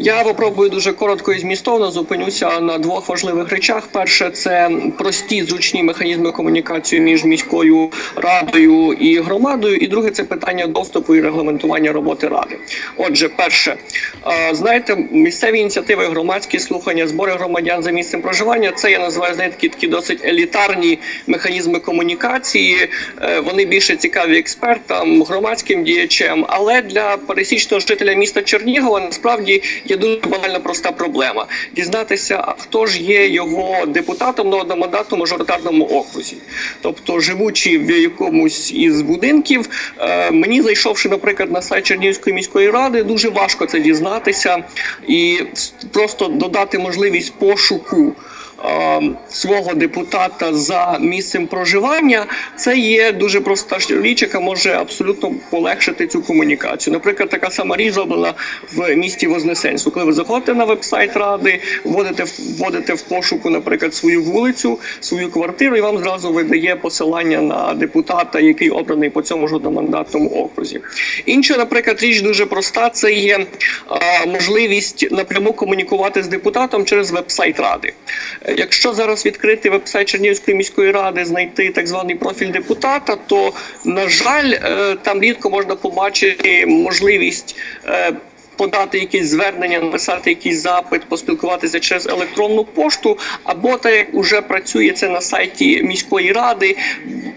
Я попробую дуже коротко і змістовно зупинюся на двох важливих речах. Перше це прості зручні механізми комунікації між міською радою і громадою. І друге це питання доступу і регламентування роботи ради. Отже, перше, знаєте, місцеві ініціативи, громадські слухання, збори громадян за місцем проживання. Це я називаю знаєте, такі досить елітарні механізми комунікації. Е, Вони більше цікаві експертам, громадським діячам, але для пересічного жителя міста Чернігова насправді є дуже банальна проста проблема дізнатися, а хто ж є його депутатом на одномандатному мажоритарному окрузі. Тобто, живучи в якомусь із будинків, е, мені зайшовши, наприклад, на сайт Чернігівської міської ради, дуже важко це дізнатися і просто додати можливість пошуку. Свого депутата за місцем проживання це є дуже проста річ, яка може абсолютно полегшити цю комунікацію. Наприклад, така сама річ зроблена в місті Вознесенську. Коли ви заходите на вебсайт ради, вводите вводите в пошуку, наприклад, свою вулицю, свою квартиру, і вам зразу видає посилання на депутата, який обраний по цьому ж одномандатному окрузі. Інша, наприклад, річ дуже проста: це є можливість напряму комунікувати з депутатом через вебсайт ради. Е, Якщо зараз відкрити вебсайт Чернігівської міської ради, знайти так званий профіль депутата, то на жаль, е, там рідко можна побачити можливість. Подати якісь звернення, написати якийсь запит, поспілкуватися через електронну пошту, або так як вже працює це на сайті міської ради,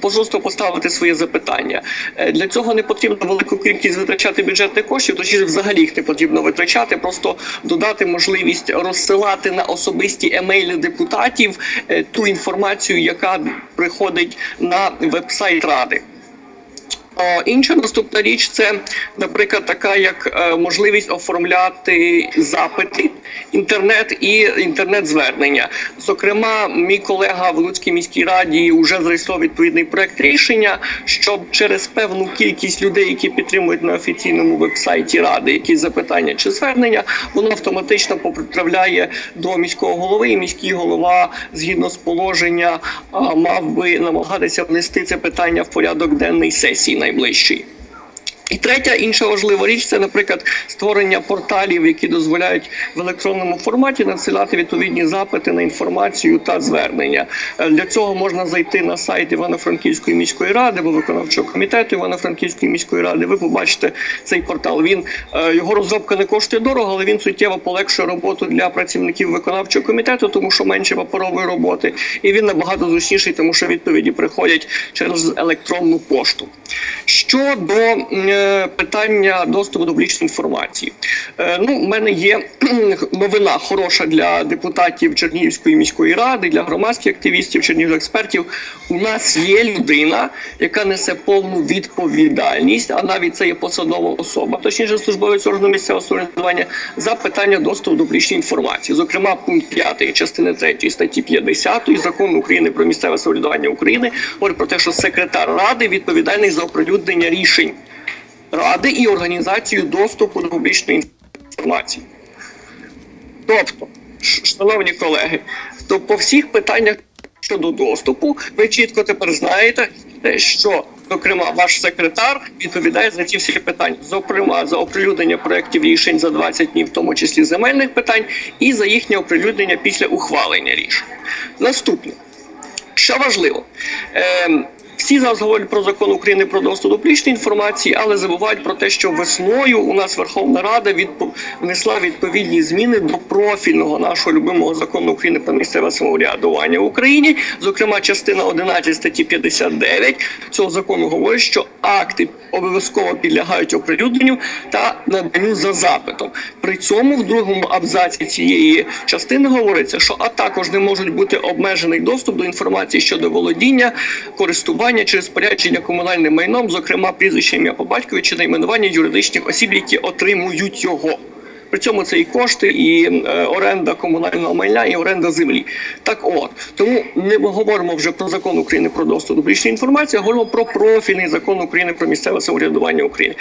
просто поставити своє запитання. Е, Для цього не потрібно велику кількість витрачати бюджетних коштів, точніше взагалі їх не потрібно витрачати, просто додати можливість розсилати на особисті емейлі депутатів е, ту інформацію, яка приходить на вебсайт ради. Інша наступна річ це, наприклад, така як е, можливість оформляти запити, інтернет і інтернет-звернення. Зокрема, мій колега в Луцькій міській раді вже зареєстрував відповідний проект рішення, щоб через певну кількість людей, які підтримують на офіційному вебсайті ради якісь запитання чи звернення, воно автоматично поправляє до міського голови, і міський голова, згідно з положення, мав би намагатися внести це питання в порядок денний сесії najbližší. І третя інша важлива річ це, наприклад, створення порталів, які дозволяють в електронному форматі надсилати відповідні запити на інформацію та звернення. Е, Для цього можна зайти на сайт Івано-Франківської міської ради або виконавчого комітету Івано-Франківської міської ради. Ви побачите цей портал. Він е, його розробка не коштує дорого, але він суттєво полегшує роботу для працівників виконавчого комітету, тому що менше паперової роботи, і він набагато зручніший, тому що відповіді приходять через електронну пошту. Щодо питання доступу до публічної інформації, е, ну, в мене є новина хороша для депутатів Чернігівської міської ради, для громадських активістів, чернігівських експертів. У нас є людина, яка несе повну відповідальність, а навіть це є посадова особа, точніше службовець органу місцевого самоврядування за питання доступу до публічної інформації. Зокрема, пункт 5 частини 3 статті 50 закону України про місцеве самоврядування України говорить про те, що секретар ради відповідальний за оприлюднення рішень ради і організацію доступу до публічної інформації. Тобто, шановні колеги, то по всіх питаннях щодо доступу, ви чітко тепер знаєте, те, що, зокрема, ваш секретар відповідає за ці всі питання, зокрема за оприлюднення проєктів рішень за 20 днів, в тому числі земельних питань, і за їхнє оприлюднення після ухвалення рішень. Наступне. Що важливо, ем, всі зараз говорять про закон України про доступ до публічної інформації, але забувають про те, що весною у нас Верховна Рада відпо- внесла відповідні зміни до профільного нашого любимого закону України про місцеве самоврядування в Україні. Зокрема, частина 11 статті 59 цього закону говорить, що акти обов'язково підлягають оприлюдненню та наданню за запитом. При цьому в другому абзаці цієї частини говориться, що а також не можуть бути обмежений доступ до інформації щодо володіння, користування чи розпорядження комунальним майном, зокрема прізвищем ім'я по батькові чи найменування юридичних осіб, які отримують його. При цьому це і кошти, і е, оренда комунального майна, і оренда землі. Так от тому не говоримо вже про закон України про доступ до публічної інформації, а говоримо про профільний закон України про місцеве самоврядування України.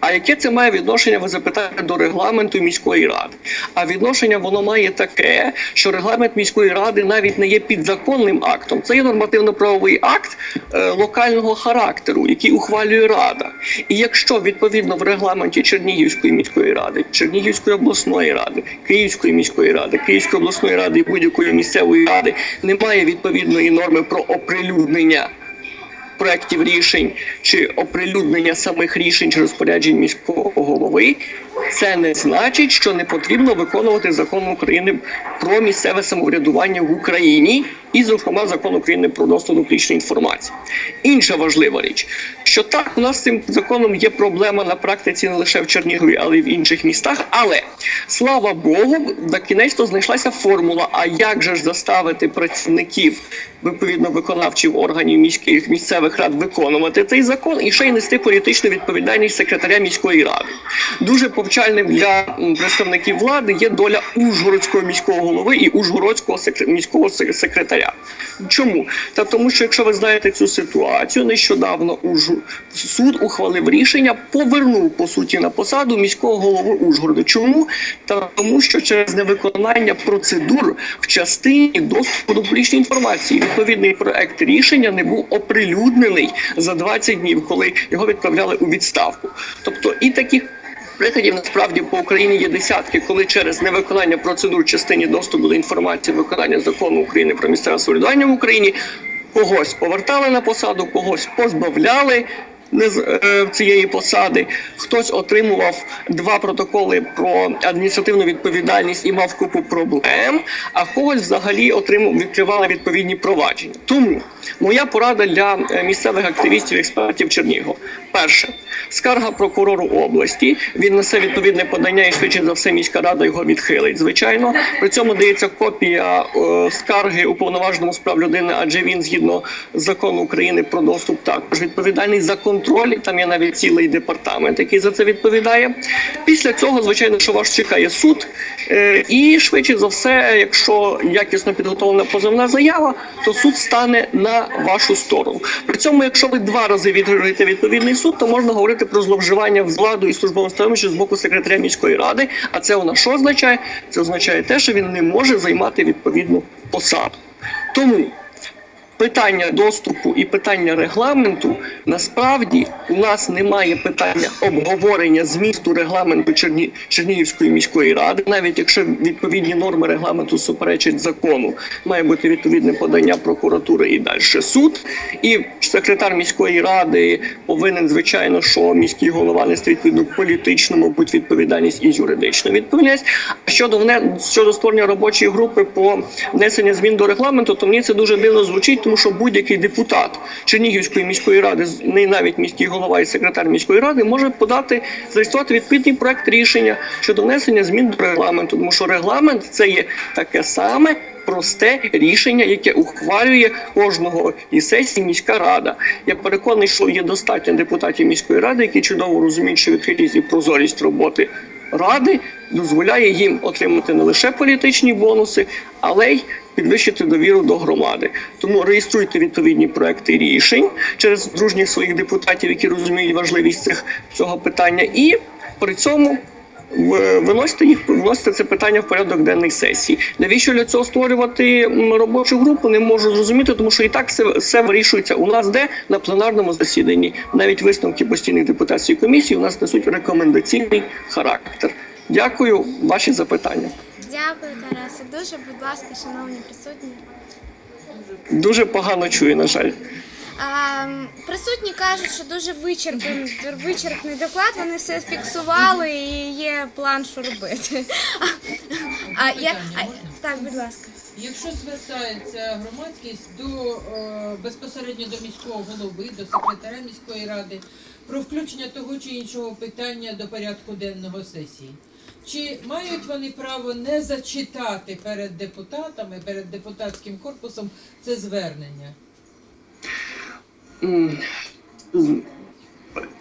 А яке це має відношення? Ви запитаєте до регламенту міської ради? А відношення воно має таке, що регламент міської ради навіть не є підзаконним актом. Це є нормативно-правовий акт е, локального характеру, який ухвалює рада. І якщо відповідно в регламенті Чернігівської міської ради, Чернігівської обласної ради, Київської міської ради, Київської обласної ради і будь-якої місцевої ради немає відповідної норми про оприлюднення проєктів рішень чи оприлюднення самих рішень чи розпоряджень міського голови, це не значить, що не потрібно виконувати закон України про місцеве самоврядування в Україні і, зокрема, закон України про доступ до публічної інформації. Інша важлива річ, що так, у нас з цим законом є проблема на практиці не лише в Чернігові, але й в інших містах. Але слава Богу, на кінець то знайшлася формула. А як же ж заставити працівників відповідно виконавчих органів міських місцевих рад виконувати цей закон і ще й нести політичну відповідальність секретаря міської ради? Дуже повчальним для представників влади є доля Ужгородського міського голови і Ужгородського міського секретаря. Чому? Та тому, що якщо ви знаєте цю ситуацію, нещодавно суд ухвалив рішення, повернув по суті на посаду міського голови Ужгорода. Чому? Та тому, що через невиконання процедур в частині доступу до публічної інформації відповідний проект рішення не був оприлюднений за 20 днів, коли його відправляли у відставку. Тобто і таких Прикладів насправді по Україні є десятки, коли через невиконання процедур частині доступу до інформації виконання закону України про місцеве самоврядування в Україні когось повертали на посаду, когось позбавляли е, цієї посади. Хтось отримував два протоколи про адміністративну відповідальність і мав купу проблем, а когось взагалі отримав відкривали відповідні провадження. Тому моя порада для е, місцевих активістів, експертів Чернігова. Перше, скарга прокурору області. Він несе відповідне подання, і швидше за все міська рада його відхилить. Звичайно, при цьому дається копія е, скарги уповноваженому з прав людини, адже він згідно закону України про доступ також відповідальний за контроль. Там є навіть цілий департамент, який за це відповідає. Після цього, звичайно, що вас чекає суд, е, і швидше за все, якщо якісно підготовлена позовна заява, то суд стане на вашу сторону. При цьому, якщо ви два рази відграєте відповідний суд, то можна говорити про зловживання владою і службовим становищем з боку секретаря міської ради. А це вона що означає? Це означає те, що він не може займати відповідну посаду. Тому питання доступу і питання регламенту насправді у нас немає питання обговорення змісту регламенту Черні... Чернігівської міської ради, навіть якщо відповідні норми регламенту суперечать закону, має бути відповідне подання прокуратури і далі суд. І секретар міської ради повинен, звичайно, що міський голова нести відповідну політичну, мабуть, відповідальність і юридичну відповідальність. Щодо вне щодо створення робочої групи по внесення змін до регламенту, то мені це дуже дивно звучить, тому що будь-який депутат Чернігівської міської ради, не навіть міський голова і секретар міської ради, може подати зареєструвати відповідний проект рішення щодо внесення змін до регламенту, тому що регламент це є таке саме. Просте рішення, яке ухвалює кожного із сесій міська рада. Я переконаний, що є достатньо депутатів міської ради, які чудово розуміють, що відкритість і прозорість роботи ради дозволяє їм отримати не лише політичні бонуси, але й підвищити довіру до громади. Тому реєструйте відповідні проекти рішень через дружніх своїх депутатів, які розуміють важливість цих цього питання, і при цьому. В- Виносите їх, виносите це питання в порядок денний сесії. Навіщо для цього створювати робочу групу? Не можу зрозуміти, тому що і так все, все вирішується у нас, де на пленарному засіданні. Навіть висновки постійних депутатських комісій у нас несуть рекомендаційний характер. Дякую, ваші запитання. Дякую, Тарасе. Дуже, будь ласка, шановні присутні. Дуже погано чую, на жаль. Присутні кажуть, що дуже вичерпний, вичерпний доклад. Вони все фіксували і є план, що робити. А, я, так, будь ласка. Якщо звертається громадськість до е, безпосередньо до міського голови, до секретаря міської ради про включення того чи іншого питання до порядку денного сесії, чи мають вони право не зачитати перед депутатами, перед депутатським корпусом це звернення?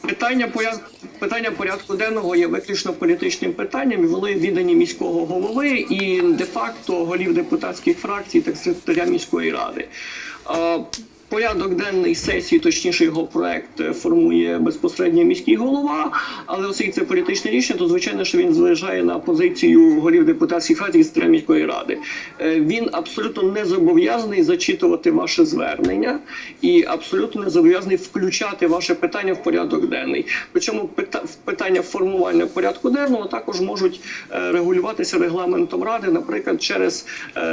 Питання порядку питання порядку денного є виключно політичним питанням. і Воно є віддані міського голови і де-факто голів депутатських фракцій та секретаря міської ради. Порядок денний сесії, точніше його проект е, формує безпосередньо міський голова, але оскільки це політичне рішення, то звичайно, що він зважає на позицію голів депутатських фракцій з міської ради. Е, Він абсолютно не зобов'язаний зачитувати ваше звернення і абсолютно не зобов'язаний включати ваше питання в порядок денний. Причому пита- питання формування порядку денного також можуть е, регулюватися регламентом ради, наприклад, через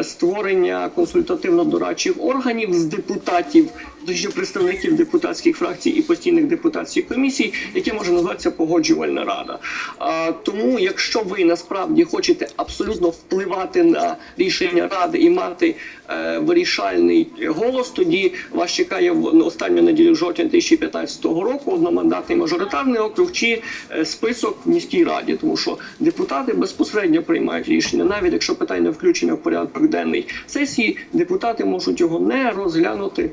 створення консультативно-дорадчих органів з депутатів, точніше представників депутатських фракцій і постійних депутатських комісій, яке може називатися погоджувальна рада. А, тому, якщо ви насправді хочете абсолютно впливати на рішення ради і мати е, вирішальний голос, тоді вас чекає в останню неділю жовтня 2015 року одномандатний мажоритарний округ чи е, список в міській раді, тому що депутати безпосередньо приймають рішення, навіть якщо питання включено в порядок денний сесії, депутати можуть його не розглянути.